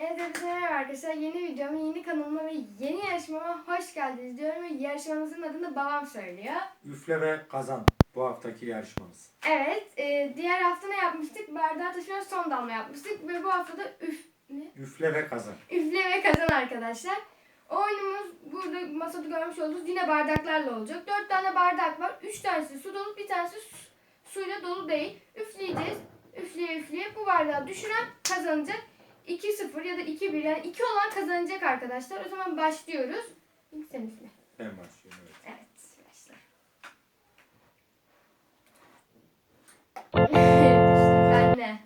Evet hepinize merhaba arkadaşlar. Yeni videoma, yeni kanalıma ve yeni yarışmama hoş geldiniz diyorum. Ve yarışmamızın adını babam söylüyor. Üfle ve kazan bu haftaki yarışmamız. Evet, e, diğer hafta ne yapmıştık? Bardağı taşıran son damla yapmıştık. Ve bu hafta da üf, ne? Üfle ve kazan. üfle ve kazan arkadaşlar. Oyunumuz burada masada görmüş olduğunuz yine bardaklarla olacak. Dört tane bardak var. Üç tanesi su dolu, bir tanesi su- suyla dolu değil. Üfleyeceğiz. Üfleye üfleye bu bardağı düşüren kazanacak. 2-0 ya da 2-1 yani 2 olan kazanacak arkadaşlar. O zaman başlıyoruz. İlk sen üfle. Ben başlıyorum evet. Evet başla. ben de.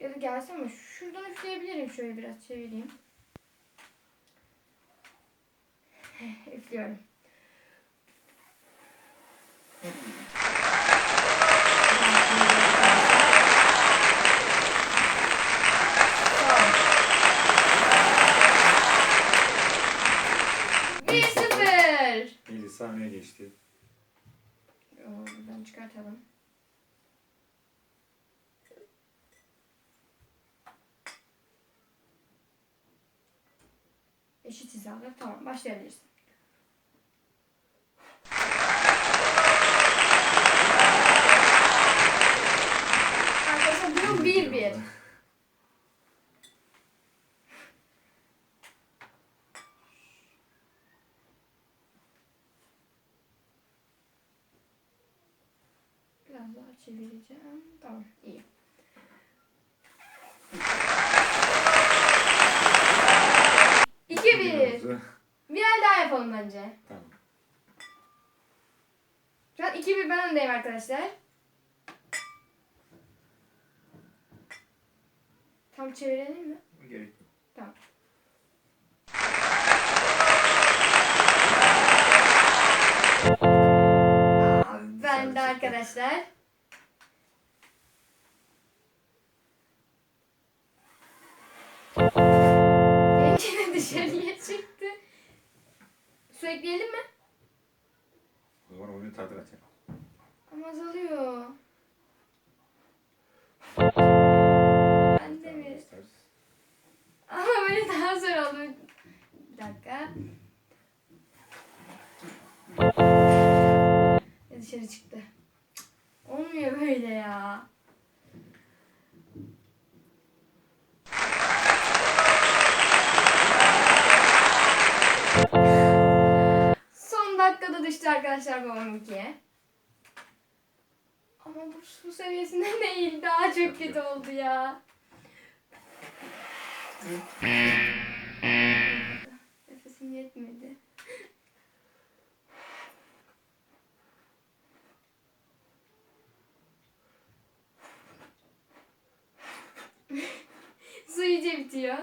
Ya da gelsene şuradan üfleyebilirim şöyle biraz çevireyim. Üflüyorum. Son. 1-0. Öne geçti. Oo, Buradan çıkartalım. Eşit hizada. Tamam başlayabilirsin. Arkadaşlar durum 1-1. Biraz daha çevireceğim. Tamam iyi. İki bir. Bir el daha yapalım bence. Tamam. Şu an 2-1 ben öndeyim arkadaşlar. Tam çevirelim mi? Gerek yok. Tamam. Aa, ben de arkadaşlar. Benimki de dışarıya çıktı. Su ekleyelim mi? O zaman oyunu tadı kaçar. Ama azalıyor. Ben de mi? Ama böyle daha zor oldu. Bir dakika. Dışarı çıktı. Olmuyor böyle ya. Düştü arkadaşlar babam ikiye. Ama bu su seviyesinden değil. Daha çok kötü oldu ya. Nefesim yetmedi. Su iyice bitiyor.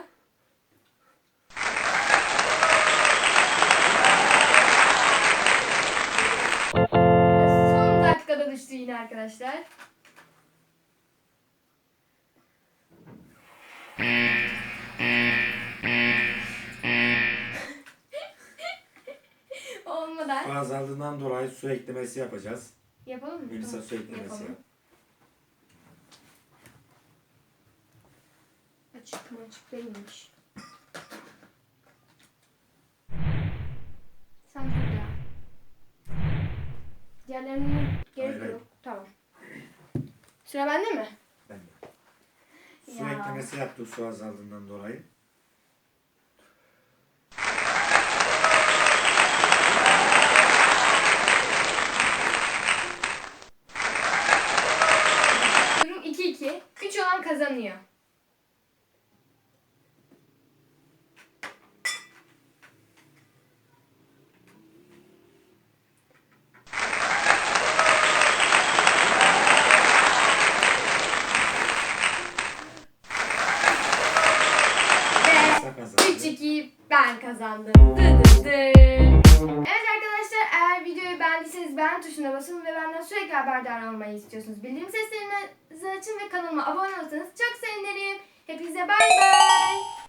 Arkadaşlar. Olmadan. Azaldığından dolayı su eklemesi yapacağız. Yapalım mı? Melisa su eklemesi yapalım. yap. Açık mı açık değilmiş. Sen tut ya. Diğerlerinin gerek Hayır, hayır. yok. Sıra bende mi? Ben de. Su Ya. eklemesi yaptık su azaldığından dolayı. Durum 2-2. 3 olan kazanıyor. Ve Melisa kazandı. 3-2 ben kazandım. Dı dı dı. Evet arkadaşlar eğer videoyu beğendiyseniz beğen tuşuna basın ve benden sürekli haberdar olmayı istiyorsunuz. Bildirim seslerinizi açın ve kanalıma abone olursanız çok sevinirim. Hepinize bay bay.